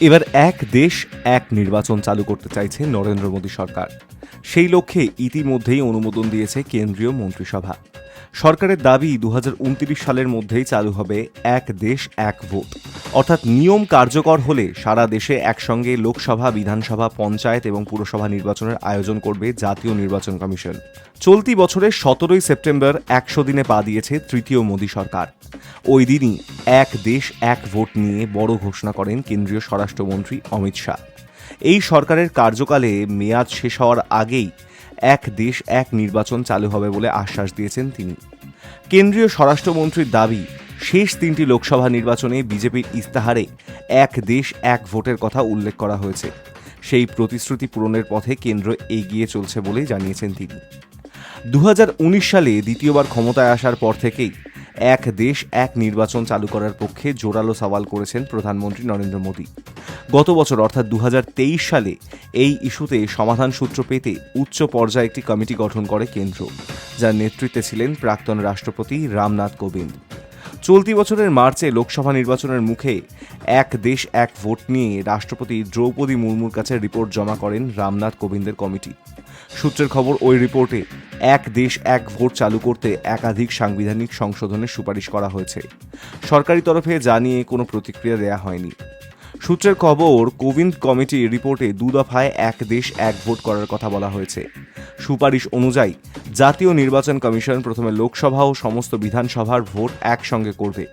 এবার এক দেশ এক নির্বাচন চালু করতে চাইছে নরেন্দ্র মোদী সরকার। সেই লক্ষ্যে ইতিমধ্যেই অনুমোদন দিয়েছে কেন্দ্রীয় মন্ত্রিসভা। সরকারের দাবি দু হাজার উনত্রিশ সালের মধ্যেই চালু হবে এক দেশ, এক ভোট। অর্থাৎ নিয়ম কার্যকর হলে সারা দেশে একসঙ্গে লোকসভা, বিধানসভা, পঞ্চায়েত এবং পুরসভা নির্বাচনের আয়োজন করবে জাতীয় নির্বাচন কমিশন। চলতি বছরের সতেরোই সেপ্টেম্বর একশো দিনে পা দিয়েছে তৃতীয় মোদী সরকার। ওই দিনই এক দেশ, এক ভোট নিয়ে বড় ঘোষণা করেন কেন্দ্রীয় স্বরাষ্ট্রমন্ত্রী অমিত শাহ। এই সরকারের কার্যকালে মেয়াদ শেষ হওয়ার আগেই এক দেশ, এক নির্বাচন চালু হবে বলে আশ্বাস দিয়েছেন তিনি। কেন্দ্রীয় স্বরাষ্ট্রমন্ত্রীর দাবি, শেষ তিনটি লোকসভা নির্বাচনে বিজেপির ইস্তাহারে এক দেশ, এক ভোটের কথা উল্লেখ করা হয়েছে। সেই প্রতিশ্রুতি পূরণের পথে কেন্দ্র এগিয়ে চলছে বলেই জানিয়েছেন তিনি। দু হাজার উনিশ সালে দ্বিতীয়বার ক্ষমতায় আসার পর থেকেই এক দেশ, এক নির্বাচন চালু করার পক্ষে জোরালো সওয়াল করেছেন প্রধানমন্ত্রী নরেন্দ্র মোদী। গত বছর, অর্থাৎ দু হাজার তেইশ সালে, এই ইস্যুতে সমাধান সূত্র পেতে উচ্চ পর্যায়ে একটি কমিটি গঠন করে কেন্দ্র, যার নেতৃত্বে ছিলেন প্রাক্তন রাষ্ট্রপতি রামনাথ কোবিন্দ। চলতি বছরের মার্চে লোকসভা নির্বাচনের মুখে এক দেশ এক ভোট নিয়ে রাষ্ট্রপতি দ্রৌপদী মুর্মুর কাছে রিপোর্ট জমা করেন রামনাথ কোবিন্দের কমিটি। সূত্রের খবর, ওই রিপোর্টে এক দেশ এক ভোট চালু করতে একাধিক সাংবিধানিক সংশোধনের সুপারিশ করা হয়েছে। সরকারি তরফে জানিয়ে কোনো প্রতিক্রিয়া দেয়া হয়নি। সূত্রের খবর কোবিন্দ কমিটির রিপোর্টে দু দফায় এক দেশ এক ভোট করার কথা বলা হয়েছে। সুপারিশ অনুযায়ী, জাতীয় নির্বাচন কমিশন প্রথমে লোকসভা ও সমস্ত বিধানসভার ভোট একসঙ্গে করবে।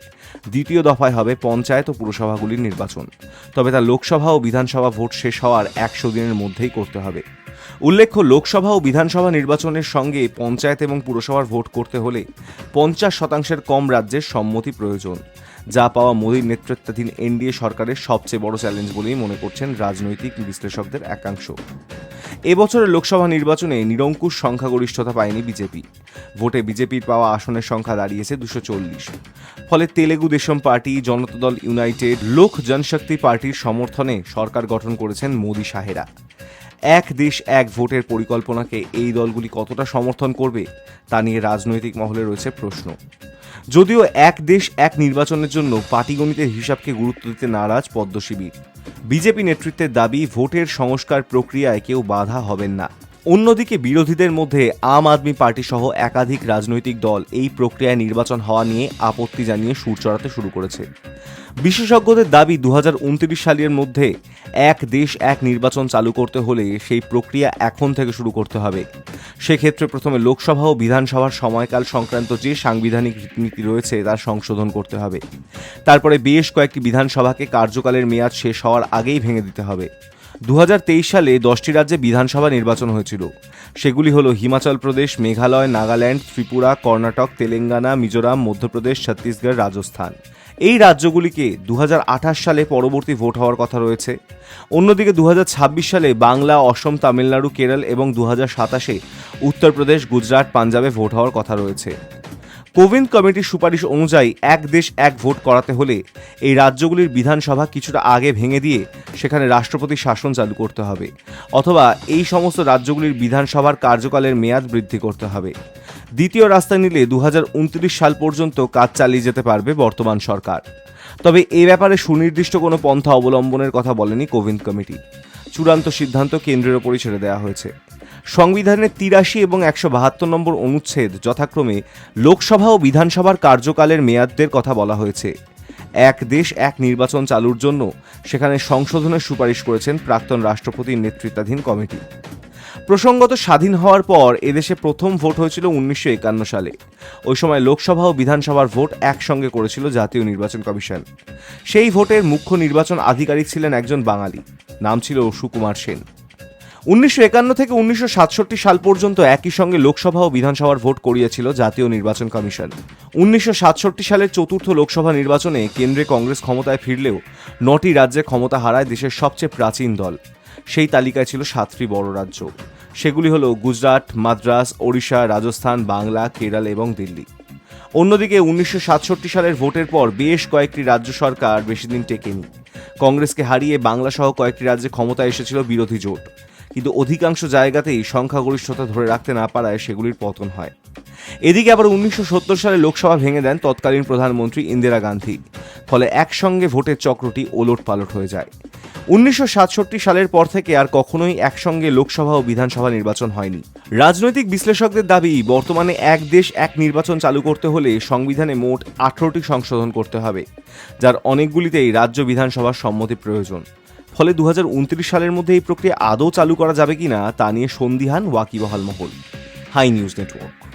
দ্বিতীয় দফায় হবে পঞ্চায়েত ও পুরসভাগুলির নির্বাচন। তবে তা লোকসভা ও বিধানসভা ভোট শেষ হওয়ার একশো দিনের মধ্যেই করতে হবে। উল্লেখ্য, লোকসভা ও বিধানসভা নির্বাচনের সঙ্গে পঞ্চায়েত এবং পুরসভার ভোট করতে হলে পঞ্চাশ শতাংশের কম রাজ্যের সম্মতি প্রয়োজন। যা পাওয়া মোদীর নেতৃত্বাধীন এনডিএ সরকারের সবচেয়ে বড় চ্যালেঞ্জ বলেই মনে করছেন রাজনৈতিক বিশ্লেষকদের একাংশ। এবছরের লোকসভা নির্বাচনে নিরঙ্কুশ সংখ্যাগরিষ্ঠতা পায়নি বিজেপি। ভোটে বিজেপির পাওয়া আসনের সংখ্যা দাঁড়িয়েছে দুশো চল্লিশ। ফলে তেলেগু দেশম পার্টি জনতা দল ইউনাইটেড, লোক জনশক্তি পার্টির সমর্থনে সরকার গঠন করেছেন মোদী শাহেরা এক দেশ এক ভোটের পরিকল্পনাকে এই দলগুলি কতটা সমর্থন করবে, তা নিয়ে রাজনৈতিক মহলে রয়েছে প্রশ্ন। যদিও এক দেশ এক নির্বাচনের জন্য পাটিগণিতের হিসাবকে গুরুত্ব দিতে নারাজ পদ্মশিবির বিজেপি নেতৃত্বের দাবি, ভোটের সংস্কার প্রক্রিয়ায় কেউ বাধা হবেন না। অন্যদিকে বিরোধীদের মধ্যে আম আদমি পার্টি সহ একাধিক রাজনৈতিক দল এই প্রক্রিয়ায় নির্বাচন হওয়া নিয়ে আপত্তি জানিয়ে সুর চড়াতে শুরু করেছে। বিশেষজ্ঞদের দাবি দু হাজার উনত্রিশ সালের মধ্যে এক দেশ এক নির্বাচন চালু করতে হলে সেই প্রক্রিয়া এখন থেকে শুরু করতে হবে। সেক্ষেত্রে প্রথমে লোকসভা ও বিধানসভার সময়কাল সংক্রান্ত যে সাংবিধানিক রীতিনীতি রয়েছে তার সংশোধন করতে হবে। তারপরে বেশ কয়েকটি বিধানসভাকে কার্যকালের মেয়াদ শেষ হওয়ার আগেই ভেঙে দিতে হবে। দু হাজার তেইশ সালে দশটি রাজ্যে বিধানসভা নির্বাচন হয়েছিল। সেগুলি হলো হিমাচল প্রদেশ, মেঘালয়, নাগাল্যান্ড, ত্রিপুরা, কর্ণাটক, তেলেঙ্গানা, মিজোরাম, মধ্যপ্রদেশ, ছত্তিশগড়, রাজস্থান। এই রাজ্যগুলিকে দু হাজার আঠাশ সালে পরবর্তী ভোট হওয়ার কথা রয়েছে। অন্যদিকে দু হাজার ছাব্বিশ সালে বাংলা, অসম, তামিলনাড়ু, কেরল এবং দু সাতাশে উত্তরপ্রদেশ, গুজরাট, পাঞ্জাবে ভোট হওয়ার কথা রয়েছে। কোভিন্দ কমিটির সুপারিশ অনুযায়ী এক দেশ এক ভোট করাতে হলে এই রাজ্যগুলির বিধানসভা কিছুটা আগে ভেঙে দিয়ে সেখানে রাষ্ট্রপতি শাসন চালু করতে হবে, অথবা এই সমস্ত রাজ্যগুলির বিধানসভার কার্যকালের মেয়াদ বৃদ্ধি করতে হবে। দ্বিতীয় রাস্তা নিলে দু হাজার উনত্রিশ সাল পর্যন্ত কাজ চালিয়ে যেতে পারবে বর্তমান সরকার। তবে এ ব্যাপারে সুনির্দিষ্ট কোনো পন্থা অবলম্বনের কথা বলেনি কোভিন্দ কমিটি। চূড়ান্ত সিদ্ধান্ত কেন্দ্রের ওপরই ছেড়ে দেওয়া হয়েছে। সংবিধানের তিরাশি এবং একশো বাহাত্তর নম্বর অনুচ্ছেদ যথাক্রমে লোকসভা ও বিধানসভার কার্যকালের মেয়াদদের কথা বলা হয়েছে। এক দেশ এক নির্বাচন চালুর জন্য সেখানে সংশোধনের সুপারিশ করেছেন প্রাক্তন রাষ্ট্রপতির নেতৃত্বাধীন কমিটি। প্রসঙ্গত স্বাধীন হওয়ার পর এদেশে প্রথম ভোট হয়েছিল উনিশশো একান্ন সালে। ওই সময় লোকসভা ও বিধানসভার ভোট একসঙ্গে করেছিল জাতীয় নির্বাচন কমিশন। সেই ভোটের মুখ্য নির্বাচন আধিকারিক ছিলেন একজন বাঙালি। নাম ছিল সুকুমার সেন। উনিশশো একান্ন থেকে উনিশশো সাতষট্টি সাল পর্যন্ত একই সঙ্গে লোকসভা ও বিধানসভার ভোট করিয়েছিল জাতীয় নির্বাচন কমিশন। উনিশশো সাতষট্টি সালের চতুর্থ লোকসভা নির্বাচনে কেন্দ্রে কংগ্রেস ক্ষমতায় ফিরলেও নটি রাজ্যে ক্ষমতা হারায় দেশের সবচেয়ে প্রাচীন দল। সেই তালিকায় ছিল সাতটি বড় রাজ্য। সেগুলি হলো গুজরাট, মাদ্রাস, ওড়িশা, রাজস্থান, বাংলা, কেরল এবং দিল্লি। অন্যদিকে উনিশশো সাতষট্টি সালের ভোটের পর বেশ কয়েকটি রাজ্য সরকার বেশি দিন টেকেনি। কংগ্রেসকে হারিয়ে বাংলা সহ কয়েকটি রাজ্যে ক্ষমতায় এসেছিল বিরোধী জোট। কিন্তু অধিকাংশ জায়গাতেই সংখ্যাগরিষ্ঠতা ধরে রাখতে না পারায় সেগুলির পতন হয়। এদিকে আবার উনিশশো সত্তর সালে লোকসভা ভেঙে দেন তৎকালীন প্রধানমন্ত্রী ইন্দিরা গান্ধী। ফলে একসঙ্গে ভোটের চক্রটি ওলট পালট হয়ে যায়। উনিশশো সাতষট্টি সালের পর থেকে আর কখনোই একসঙ্গে লোকসভা ও বিধানসভা নির্বাচন হয়নি। রাজনৈতিক বিশ্লেষকদের দাবি, বর্তমানে এক দেশ এক নির্বাচন চালু করতে হলে সংবিধানে মোট আঠারোটি সংশোধন করতে হবে, যার অনেকগুলিতেই রাজ্য বিধানসভার সম্মতি প্রয়োজন। ফলে দু হাজার উনত্রিশ সালের মধ্যে এই প্রক্রিয়া আদৌ চালু করা যাবে কিনা তা নিয়ে সন্দিহান ওয়াকিবহাল মহল। High news network.